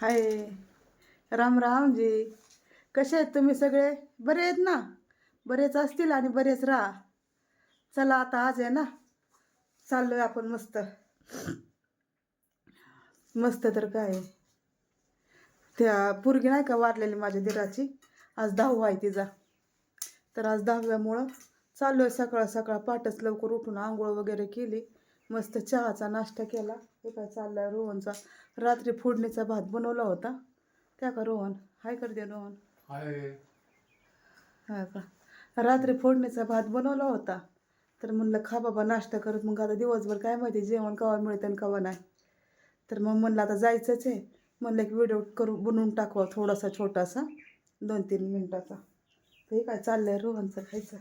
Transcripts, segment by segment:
हाय. राम राम जी कसे आहेत तुम्ही सगळे? बरे आहेत ना? बरेच असतील आणि बरेच राहा. चला आता आज आहे ना? चाललोय आपण मस्त. मस्त तर काय. त्या पोरगी नाही का वारलेली माझ्या दिराची? आज दहावा आहे तिचा. तर आज दहाव्यामुळं चाललो आहे सकाळ सकाळ पाटच लवकर उठून आंघोळ वगैरे केली. मस्त चहाचा नाश्ता केला. हे काय चाललाय रोहनचा. रात्री फोडणीचा भात बनवला होता. त्या का रोहन? हाय करते रोहन. हाय. हा का? रात्री फोडणीचा भात बनवला होता. तर म्हणलं खा बाबा नाश्ता करत. मग आता दिवसभर काय माहिती जेवण कवा मिळतं आणि कवा नाही. तर मग म्हणलं आता जायचंच आहे. म्हणलं एक व्हिडिओ करू बनवून टाकवा थोडासा छोटासा. दोन तीन मिनटाचा. हे काय चाललंय रोहनचं खायचं?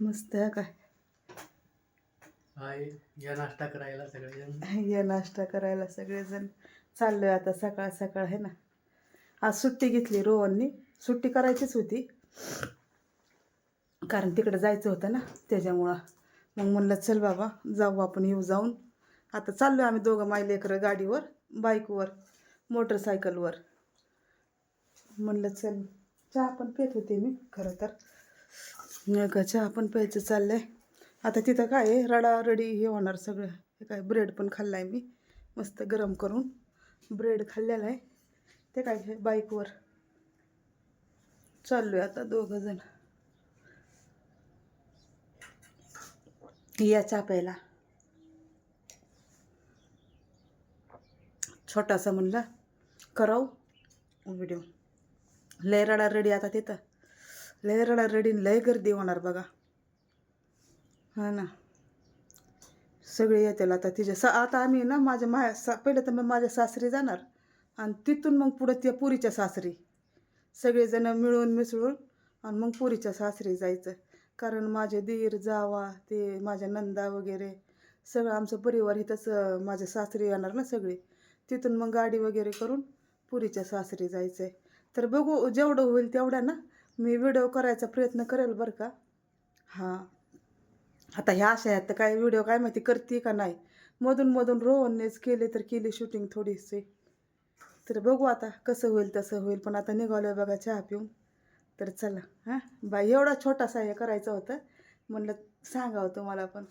मस्त आहे काय? हाय या नाश्ता करायला सगळेजण. या नाश्ता करायला सगळेजण चाललोय आता सकाळ सकाळ आहे ना? आज सुट्टी घेतली रोहननी. सुट्टी करायचीच होती. कारण तिकडे जायचं होतं ना त्याच्यामुळं. मग म्हणलं चल बाबा जाऊ आपण येऊ जाऊन. आता चाललो आम्ही दोघं माई लेकरं गाडीवर बाईकवर मोटरसायकलवर. म्हणलं चल चहा पण पेत होते मी खरं तर. नाही का चहा पण प्यायचं चाललंय. आता तिथं काय आहे? रडारडी हे होणार सगळं. हे काय ब्रेड पण खाल्ला आहे मी. मस्त गरम करून ब्रेड खाल्लेला आहे. ते काय हे बाईकवर चाललो आहे आता दोघं जण. या चहा प्यायला. छोटासा म्हणला कराव व्हिडिओ लय रडारडी आता तिथं. लय रडारडी लय गर्दी होणार बघा. हा ना. सगळे येतील आता तिच्या सा आता आम्ही ना माझ्या माया सा पहिलं तर मग माझ्या सासरी जाणार आणि तिथून मग पुढं त्या पुरीच्या सासरी. सगळेजण मिळून मिसळून आणि मग पुरीच्या सासरी जायचं. कारण माझे दीर जावा ते माझ्या नंदा वगैरे सगळं आमचं परिवार इथंच माझ्या सासरी येणार ना सगळे. तिथून मग गाडी वगैरे करून पुरीच्या सासरी जायचं आहे तर बघू जेवढं होईल तेवढ्या ना मी व्हिडिओ करायचा प्रयत्न करेल बरं का? हां. आता ह्या अशा आहेत तर काय व्हिडिओ काय माहिती करते का नाही? मधून मधून रोहननेच केले तर केली शूटिंग थोडीशी तर बघू आता कसं होईल तसं होईल. पण आता निघालो आहे बघा चहा पिऊन. तर चला हां? बाई एवढा छोटासा हे करायचं होतं. म्हणलं सांगावं तुम्हाला पण.